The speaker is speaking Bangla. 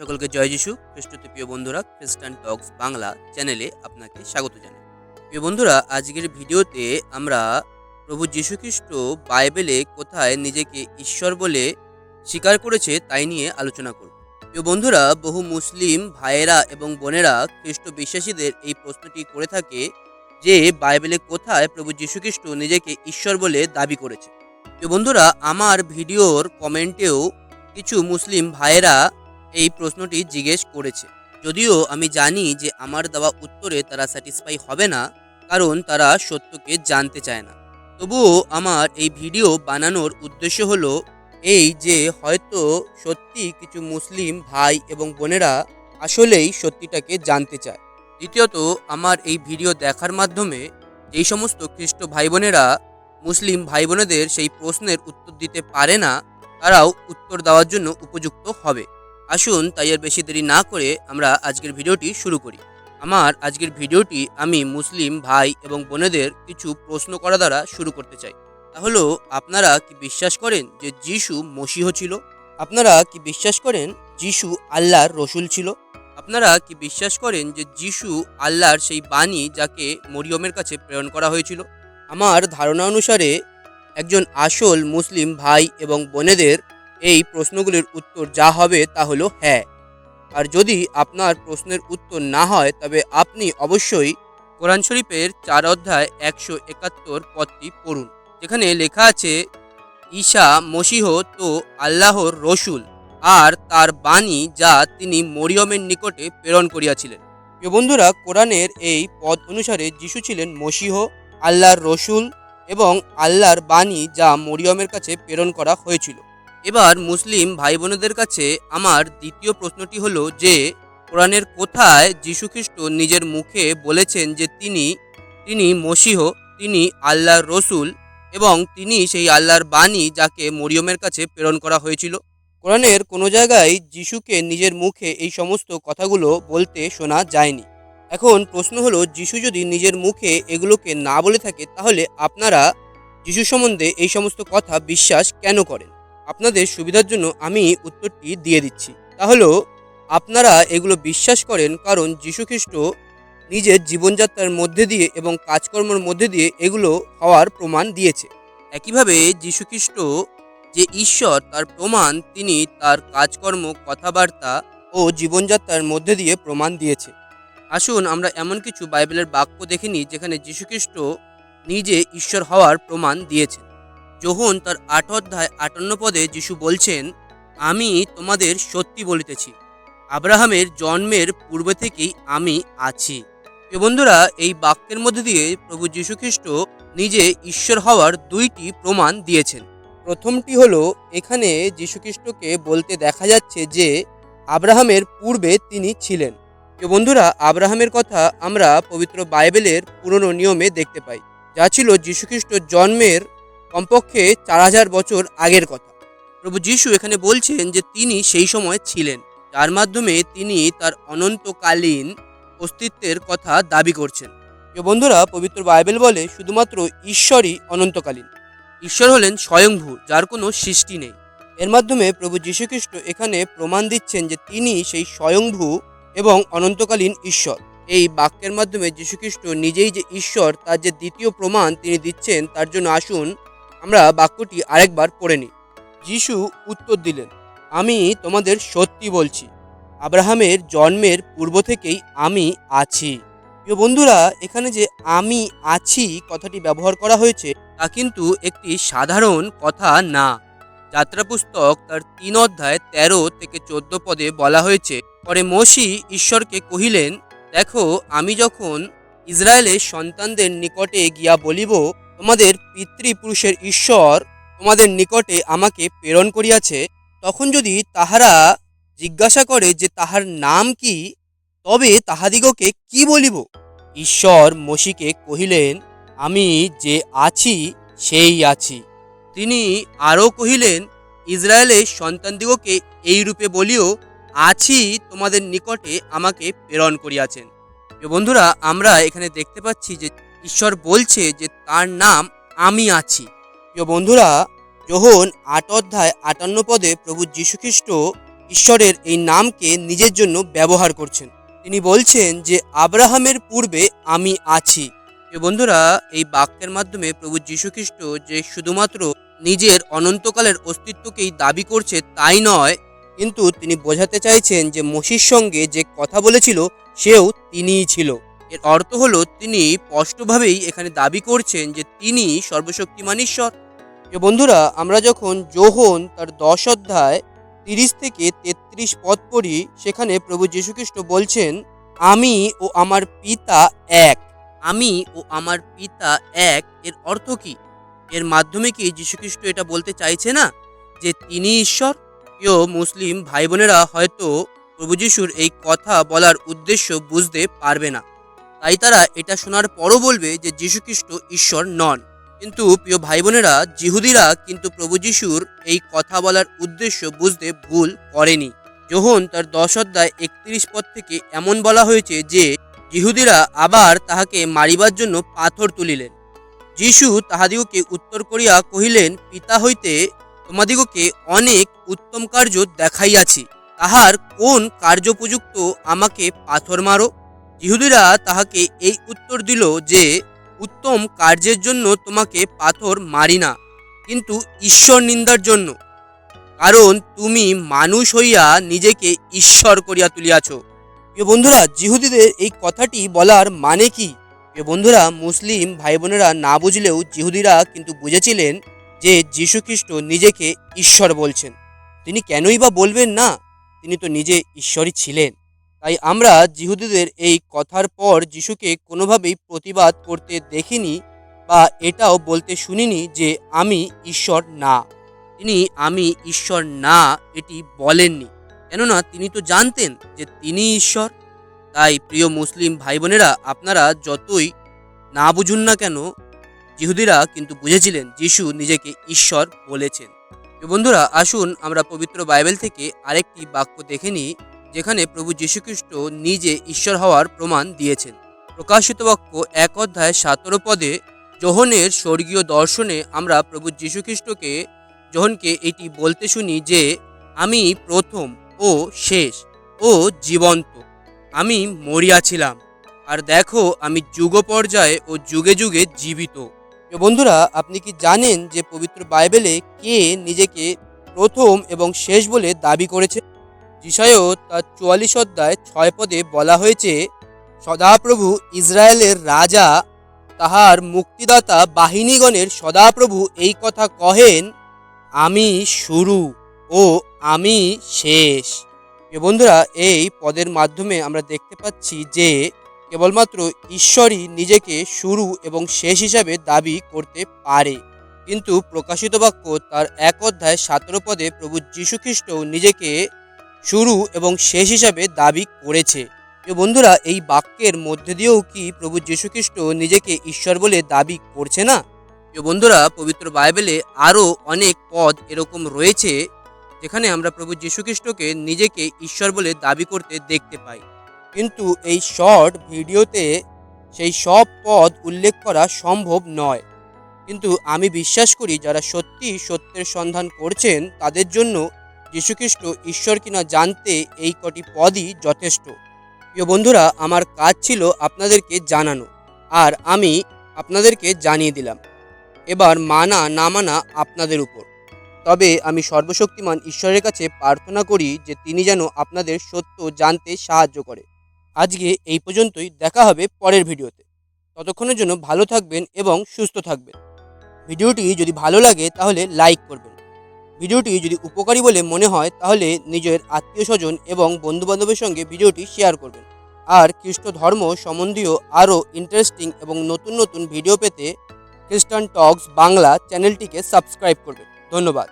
সকলকে জয় যিশু খ্রিস্টতে প্রিয় বন্ধুরা, খ্রিস্টান টক্স বাংলা চ্যানেলে আপনাকে স্বাগত জানাই। প্রিয় বন্ধুরা, আজকের ভিডিওতে আমরা প্রভু খ্রিস্ট বাইবেলে কোথায় নিজেকে ঈশ্বর বলে স্বীকার করেছে তাই নিয়ে আলোচনা করব। প্রিয় বন্ধুরা, বহু মুসলিম ভাইয়েরা এবং বোনেরা খ্রিস্ট বিশ্বাসীদের এই প্রশ্নটি করে থাকে যে বাইবেলে কোথায় প্রভু খ্রিস্ট নিজেকে ঈশ্বর বলে দাবি করেছে। প্রিয় বন্ধুরা, আমার ভিডিওর কমেন্টেও কিছু মুসলিম ভাইয়েরা এই প্রশ্নটি জিজ্ঞেস করেছে। যদিও আমি জানি যে আমার দেওয়া উত্তরে তারা স্যাটিসফাই হবে না, কারণ তারা সত্যকে জানতে চায় না। তবুও আমার এই ভিডিও বানানোর উদ্দেশ্য হলো এই যে হয়তো সত্যি কিছু মুসলিম ভাই এবং বোনেরা আসলেই সত্যিটাকে জানতে চায়। দ্বিতীয়ত, আমার এই ভিডিও দেখার মাধ্যমে যেই সমস্ত খ্রিস্ট ভাই বোনেরা মুসলিম ভাই বোনেদের সেই প্রশ্নের উত্তর দিতে পারে না, তারাও উত্তর দেওয়ার জন্য উপযুক্ত হবে। আসুন তাই আর বেশি দেরি না করে আমরা আজকের ভিডিওটি শুরু করি। আমার আজকের ভিডিওটি আমি মুসলিম ভাই এবং বোনেদের কিছু প্রশ্ন করা দ্বারা শুরু করতে চাই। তাহলে আপনারা কি বিশ্বাস করেন যে যিশু মসিহ ছিল? আপনারা কি বিশ্বাস করেন যিশু আল্লাহর রসুল ছিল? আপনারা কি বিশ্বাস করেন যে যিশু আল্লাহর সেই বাণী যাকে মরিয়মের কাছে প্রেরণ করা হয়েছিল? আমার ধারণা অনুসারে একজন আসল মুসলিম ভাই এবং বোনেদের এই প্রশ্নগুলির উত্তর যা হবে তা হলো হ্যাঁ। আর যদি আপনার প্রশ্নের উত্তর না হয়, তবে আপনি অবশ্যই কোরআন শরীফের চার অধ্যায় একশো একাত্তর পদটি পড়ুন, যেখানে লেখা আছে, ঈশা মসিহ তো আল্লাহর রসুল আর তার বাণী যা তিনি মরিয়মের নিকটে প্রেরণ করিয়াছিলেন। প্রিয় বন্ধুরা, কোরআনের এই পদ অনুসারে যিশু ছিলেন মসিহ, আল্লাহর রসুল এবং আল্লাহর বাণী যা মরিয়মের কাছে প্রেরণ করা হয়েছিল। এবার মুসলিম ভাই বোনেদের কাছে আমার দ্বিতীয় প্রশ্নটি হলো যে, কোরআনের কোথায় যীশুখ্রিস্ট নিজের মুখে বলেছেন যে তিনি তিনি মসিহ, তিনি আল্লাহর রসুল এবং তিনি সেই আল্লাহর বাণী যাকে মরিয়মের কাছে প্রেরণ করা হয়েছিল? কোরআনের কোনো জায়গায় যিশুকে নিজের মুখে এই সমস্ত কথাগুলো বলতে শোনা যায়নি। এখন প্রশ্ন হলো, যিশু যদি নিজের মুখে এগুলোকে না বলে থাকে, তাহলে আপনারা যিশু সম্বন্ধে এই সমস্ত কথা বিশ্বাস কেন করেন? আপনাদের সুবিধার জন্য আমি উত্তরটি দিয়ে দিচ্ছি। তাহলে আপনারা এগুলো বিশ্বাস করেন, কারণ যীশুখ্রিস্ট নিজের জীবনযাত্রার মধ্যে দিয়ে এবং কাজকর্মের মধ্যে দিয়ে এগুলো হওয়ার প্রমাণ দিয়েছে। একইভাবে যীশুখ্রিস্ট যে ঈশ্বর, তার প্রমাণ তিনি তার কাজকর্ম, কথাবার্তা ও জীবনযাত্রার মধ্যে দিয়ে প্রমাণ দিয়েছে। আসুন আমরা এমন কিছু বাইবেলের বাক্য দেখে নিই, যেখানে যীশুখ্রিস্ট নিজে ঈশ্বর হওয়ার প্রমাণ দিয়েছেন। যোহন তার আট অধ্যায় আটান্ন পদে যিশু বলছেন, আমি তোমাদের সত্যি বলিতেছি, আব্রাহামের জন্মের পূর্বে থেকেই আমি আছি। প্রিয় বন্ধুরা, এই বাক্যের মধ্যে দিয়ে প্রভু যীশুখ্রিস্ট নিজে ঈশ্বর হওয়ার দুইটি প্রমাণ দিয়েছেন। প্রথমটি হলো, এখানে যীশুখ্রিস্টকে বলতে দেখা যাচ্ছে যে, আব্রাহামের পূর্বে তিনি ছিলেন। প্রিয় বন্ধুরা, আব্রাহামের কথা আমরা পবিত্র বাইবেলের পুরনো নিয়মে দেখতে পাই। যা ছিল যীশুখ্রিস্ট জন্মের কমপক্ষে চার হাজার বছর আগের কথা। প্রভু যিশু এখানে বলছেন যে তিনি সেই সময় ছিলেন। যার মাধ্যমে তিনি তার অনন্তকালীন অস্তিত্বের কথা দাবি করছেন। প্রিয় বন্ধুরা, পবিত্র বাইবেল বলে শুধুমাত্র ঈশ্বরই অনন্তকালীন। ঈশ্বর হলেন স্বয়ংভূ, যার কোনো সৃষ্টি নেই। এর মাধ্যমে প্রভু যীশুখ্রিস্ট এখানে প্রমাণ দিচ্ছেন যে তিনি সেই স্বয়ংভূ এবং অনন্তকালীন ঈশ্বর। এই বাক্যের মাধ্যমে যীশুখ্রিস্ট নিজেই যে ঈশ্বর, তার যে দ্বিতীয় প্রমাণ তিনি দিচ্ছেন, তার জন্য আসুন আমরা বাক্যটি আরেকবার পড়ে নিই। যিশু উত্তর দিলেন, আমি তোমাদের সত্যি বলছি, আব্রাহামের জন্মের পূর্ব থেকেই আমি আছি। প্রিয় বন্ধুরা, এখানে যে আমি আছি কথাটি ব্যবহার করা হয়েছে, তা কিন্তু একটি সাধারণ কথা না। যাত্রা পুস্তক তার তিন অধ্যায় তেরো থেকে চোদ্দ পদে বলা হয়েছে, পরে মসি ঈশ্বরকে কহিলেন, দেখো, আমি যখন ইসরায়েলের সন্তানদের নিকটে গিয়া বলিব তোমাদের পিতৃপুরুষের ঈশ্বর তোমাদের নিকটে আমাকে প্রেরণ করিয়াছে, তখন যদি তাহারা জিজ্ঞাসা করে যে তাহার নাম কি, তবে তাহাদিগকে কি বলিব? ঈশ্বর মসিকে কহিলেন, আমি যে আছি, সেই আছি। তিনি আরও কহিলেন, ইসরায়েলের সন্তানদিগকে এই রূপে বলিও, আছি তোমাদের নিকটে আমাকে প্রেরণ করিয়াছেন। বন্ধুরা, আমরা এখানে দেখতে পাচ্ছি যে ঈশ্বর বলছে যে তার নাম আমি আছি। প্রিয় বন্ধুরা যোহন আট অধ্যায় আটান্ন পদে প্রভু যীশুখ্রিস্ট ঈশ্বরের এই নামকে নিজের জন্য ব্যবহার করছেন, তিনি বলছেন যে আব্রাহামের পূর্বে আমি আছি। বন্ধুরা, এই বাক্যের মাধ্যমে প্রভু যীশুখ্রিস্ট যে শুধুমাত্র নিজের অনন্তকালের অস্তিত্বকেই দাবি করছে তাই নয়, কিন্তু তিনি বোঝাতে চাইছেন যে মসির সঙ্গে যে কথা বলেছিল, সেও তিনিই ছিল। এর অর্থ হলো তিনি স্পষ্টভাবেই এখানে দাবি করছেন যে তিনি সর্বশক্তিমান ঈশ্বর। এ বন্ধুরা, আমরা যখন যোহন তার দশ অধ্যায় তিরিশ থেকে তেত্রিশ পদ পড়ি, সেখানে প্রভু যীশুখ্রিস্ট বলছেন, আমি ও আমার পিতা এক। আমি ও আমার পিতা এক, এর অর্থ কি? এর মাধ্যমে কি যীশুখ্রিস্ট এটা বলতে চাইছে না যে তিনি ঈশ্বর? প্রিয় মুসলিম ভাই বোনেরা হয়তো প্রভু যিশুর এই কথা বলার উদ্দেশ্য বুঝতে পারবে না। তাই তারা এটা শোনার পরও বলবে যে যীশুখ্রিস্ট ঈশ্বর নন। কিন্তু প্রিয় ভাই বোনেরা জিহুদিরা কিন্তু প্রভু যিশুর এই কথা বলার উদ্দেশ্য বুঝতে ভুল করেনি। যোহন তার দশ অধ্যায় একত্রিশ পদ থেকে এমন বলা হয়েছে যে জিহুদিরা আবার তাহাকে মারিবার জন্য পাথর তুলিলেন। যিশু তাহাদিগকে উত্তর করিয়া কহিলেন, পিতা হইতে তোমাদিগকে অনেক উত্তম কার্য দেখাইয়াছি। তাহার কোন কার্যপযুক্ত আমাকে পাথর মারো? জিহুদিরা তাহাকে এই উত্তর দিল যে, উত্তম কার্যের জন্য তোমাকে পাথর মারি না, কিন্তু ঈশ্বর নিন্দার জন্য। কারণ তুমি মানুষ হইয়া নিজেকে ঈশ্বর করিয়া তুলিয়াছ। প্রিয় বন্ধুরা, জিহুদিদের এই কথাটি বলার মানে কি? প্রিয় বন্ধুরা, মুসলিম ভাই বোনেরা না বুঝলেও জিহুদিরা কিন্তু বুঝেছিলেন যে যীশুখ্রিস্ট নিজেকে ঈশ্বর বলছেন। তিনি কেনই বা বলবেন না? তিনি তো নিজে ঈশ্বরই ছিলেন। তাই আমরা জিহুদিদের এই কথার পর যিশুকে কোনোভাবেই প্রতিবাদ করতে দেখিনি বা এটাও বলতে শুনিনি যে আমি ঈশ্বর না। তিনি আমি ঈশ্বর না এটি বলেননি। কেননা তিনি তো জানতেন যে তিনি ঈশ্বর। তাই প্রিয় মুসলিম ভাই বোনেরা আপনারা যতই না বুঝুন না কেন, জিহুদিরা কিন্তু বুঝেছিলেন যিশু নিজেকে ঈশ্বর বলেছেন। বন্ধুরা, আসুন আমরা পবিত্র বাইবেল থেকে আরেকটি বাক্য দেখে নিই। যেখানে প্রভু যীশুখ্রিস্ট নিজে ঈশ্বর হওয়ার প্রমাণ দিয়েছেন। প্রকাশিত বাক্য এক অধ্যায় সতেরো পদে যোহনের স্বর্গীয় দর্শনে আমরা প্রভু যীশুখ্রিস্টকে যোহনকে এটি বলতে শুনি যে, আমি প্রথম ও শেষ ও জীবন্ত, আমি মরিয়াছিলাম আর দেখো, আমি যুগ পর্যায়ে ও যুগে যুগে জীবিত। বন্ধুরা, আপনি কি জানেন যে পবিত্র বাইবেলে কে নিজেকে প্রথম এবং শেষ বলে দাবি করেছে? যিশায়ও তার চুয়াল্লিশ অধ্যায় ছয় পদে বলা হয়েছে, সদাপ্রভু ইসরায়েলের রাজা, তাহার মুক্তিদাতা বাহিনীগণের সদাপ্রভু এই কথা কহেন, আমি শুরু ও আমি শেষ। বন্ধুরা, এই পদের মাধ্যমে আমরা দেখতে পাচ্ছি যে, কেবলমাত্র ঈশ্বরই নিজেকে শুরু এবং শেষ হিসাবে দাবি করতে পারে। কিন্তু প্রকাশিত বাক্য তার এক অধ্যায় সতেরো পদে প্রভু যীশুখ্রিস্ট নিজেকে শুরু এবং শেষ হিসাবে দাবি করেছে। তো বন্ধুরা, এই বাক্যের মধ্যে দিয়েও কি প্রভু যীশুখ্রিস্ট নিজেকে ঈশ্বর বলে দাবি করছে না? তো বন্ধুরা, পবিত্র বাইবেলে আরও অনেক পদ এরকম রয়েছে, যেখানে আমরা প্রভু যীশুখ্রিস্টকে নিজেকে ঈশ্বর বলে দাবি করতে দেখতে পাই। কিন্তু এই শর্ট ভিডিওতে সেই সব পদ উল্লেখ করা সম্ভব নয়। কিন্তু আমি বিশ্বাস করি, যারা সত্যি সত্যের সন্ধান করছেন, তাদের জন্য যীশুখ্রিস্ট ঈশ্বর কিনা জানতে এই কটি পদই যথেষ্ট। প্রিয় বন্ধুরা, আমার কাজ ছিল আপনাদেরকে জানানো, আর আমি আপনাদেরকে জানিয়ে দিলাম। এবার মানা না মানা আপনাদের উপর। তবে আমি সর্বশক্তিমান ঈশ্বরের কাছে প্রার্থনা করি যে তিনি যেন আপনাদের সত্য জানতে সাহায্য করে। আজকে এই পর্যন্তই, দেখা হবে পরের ভিডিওতে। ততক্ষণের জন্য ভালো থাকবেন এবং সুস্থ থাকবেন। ভিডিওটি যদি ভালো লাগে, তাহলে লাইক করবেন। ভিডিওটি যদি উপকারী বলে মনে হয়, তাহলে নিজের আত্মীয় স্বজন এবং বন্ধুবান্ধবের সঙ্গে ভিডিওটি শেয়ার করবেন। আর খ্রিস্ট ধর্ম সম্বন্ধীয় আরও ইন্টারেস্টিং এবং নতুন নতুন ভিডিও পেতে খ্রিস্টান টকস বাংলা চ্যানেলটিকে সাবস্ক্রাইব করবেন। ধন্যবাদ।